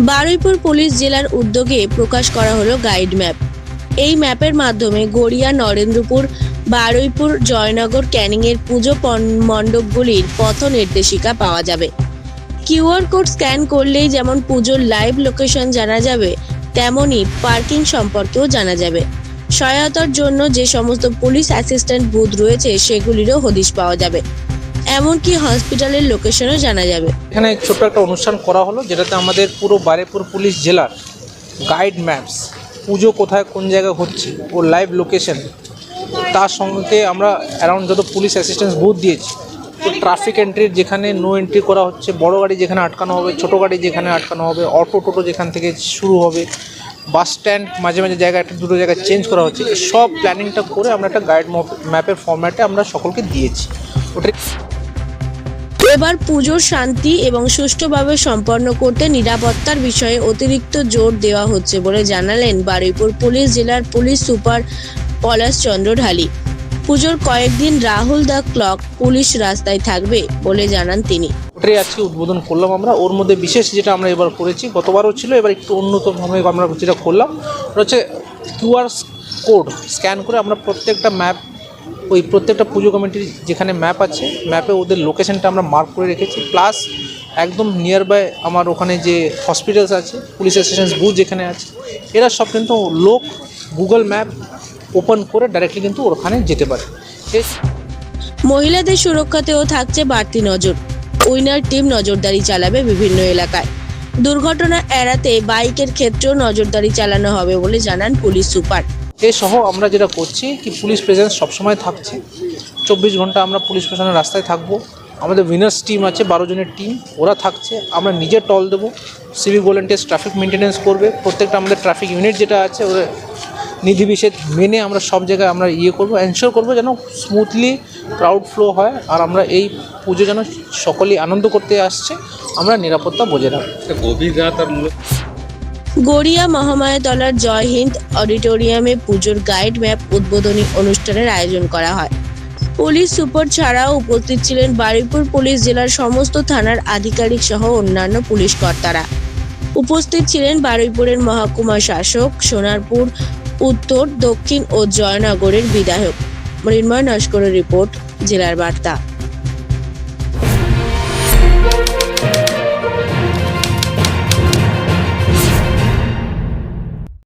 Baruipur police জেলার উদ্যোগে প্রকাশ করা হলো গাইড ম্যাপ। এই ম্যাপের মাধ্যমে গড়িয়া নরেন্দ্রপুর, বারুইপুর, জয়নগর ক্যানিংয়ের পুজো মণ্ডপগুলির পথ নির্দেশিকা পাওয়া যাবে। কিউআর কোড স্ক্যান করলেই যেমন পুজোর লাইভ লোকেশন জানা যাবে তেমনই পার্কিং সম্পর্কেও জানা যাবে। সহায়তার জন্য যে সমস্ত পুলিশ অ্যাসিস্ট্যান্ট বুথ রয়েছে, সেগুলিরও হদিশ পাওয়া যাবে। এমনকি হসপিটালের লোকেশনও জানা যাবে। এখানে ছোট্ট একটা অনুষ্ঠান করা হলো, যেটাতে আমাদের পুরো বারেপুর পুলিশ জেলার গাইড ম্যাপস পুজো কোথায়, কোন জায়গায় হচ্ছে, ও লাইভ লোকেশন তার সঙ্গে আমরা অ্যারাউন্ড যত পুলিশ অ্যাসিস্ট্যান্স বুথ দিয়েছি, তো ট্রাফিক এন্ট্রির যেখানে নো এন্ট্রি করা হচ্ছে, বড় গাড়ি যেখানে আটকানো হবে, ছোটো গাড়ি যেখানে আটকানো হবে অটো টোটো যেখান থেকে শুরু হবে বাস স্ট্যান্ড মাঝে মাঝে জায়গা, একটা দুটো জায়গায় চেঞ্জ করা হচ্ছে, সব প্ল্যানিংটা করে আমরা একটা গাইড ম্যাপের ফর্ম্যাটে আমরা সকলকে দিয়েছি। ওটা এবার পুজোর শান্তি এবং সুষ্ঠুভাবে সম্পন্ন করতে নিরাপত্তার বিষয়ে অতিরিক্ত জোর দেওয়া হচ্ছে বলে জানালেন বারুইপুর পুলিশ জেলার পুলিশ সুপার পলাশ চন্দ্র ঢালি। পুজোর কয়েকদিন রাহুল দ্য ক্লক পুলিশ রাস্তায় থাকবে বলে জানান তিনি। ওটাই আজকে উদ্বোধন করলাম আমরা। ওর মধ্যে বিশেষ যেটা আমরা এবার করেছি, গতবারও ছিল, এবার একটু উন্নতভাবে আমরা যেটা করলাম, ওটা হচ্ছে কিউআর কোড স্ক্যান করে আমরা প্রত্যেকটা ম্যাপ ওই প্রত্যেকটা পুজো কমিটির যেখানে ম্যাপ আছে ম্যাপে ওদের লোকেশনটা আমরা মার্ক করে রেখেছি। প্লাস একদম নিয়ার বাই আমার ওখানে যে হসপিটালস আছে পুলিশ স্টেশন বুথ যেখানে আছে, এরা সব কিন্তু লোক গুগল ম্যাপ ওপেন করে ডাইরেক্টলি কিন্তু ওখানে যেতে পারে। মহিলাদের সুরক্ষাতেও থাকছে বাড়তি নজর। উইনার টিম নজরদারি চালাবে বিভিন্ন এলাকায়। দুর্ঘটনা এড়াতে বাইকের ক্ষেত্রেও নজরদারি চালানো হবে বলে জানান পুলিশ সুপার। এ সহ আমরা যেটা করছি কি পুলিশ প্রেজেন্স সবসময় থাকছে। চব্বিশ ঘণ্টা আমরা পুলিশ প্রশাসনের রাস্তায় থাকব। আমাদের উইনার্স টিম আছে, বারো জনের টিম ওরা থাকছে। আমরা নিজে টল দেবো। সিভিক ভলেন্টিয়ার্স ট্রাফিক মেনটেন্যান্স করবে। প্রত্যেকটা আমাদের ট্রাফিক ইউনিট যেটা আছে, ওরা নিধিবিষেধ মেনে আমরা সব জায়গায় আমরা ইয়ে করব। এনশিওর করব যেন স্মুথলি ক্রাউড ফ্লো হয় আর আমরা এই পুজো যেন সকলেই আনন্দ করতে আসছে। আমরা নিরাপত্তা বজায় রাখব। গভীর রাত আর গড়িয়া মহামায়াতলার জয় হিন্দ অডিটোরিয়ামে পুজোর গাইড ম্যাপ উদ্বোধনী অনুষ্ঠানের আয়োজন করা হয়। পুলিশ সুপার ছাড়াও উপস্থিত ছিলেন বারুইপুর পুলিশ জেলার সমস্ত থানার আধিকারিক সহ অন্যান্য পুলিশ কর্তারা। উপস্থিত ছিলেন বারুইপুরের মহকুমা শাসক, সোনারপুর, উত্তর, দক্ষিণ ও জয়নগরের বিধায়ক। মৃন্ময় নস্করের রিপোর্ট, জেলার বার্তা।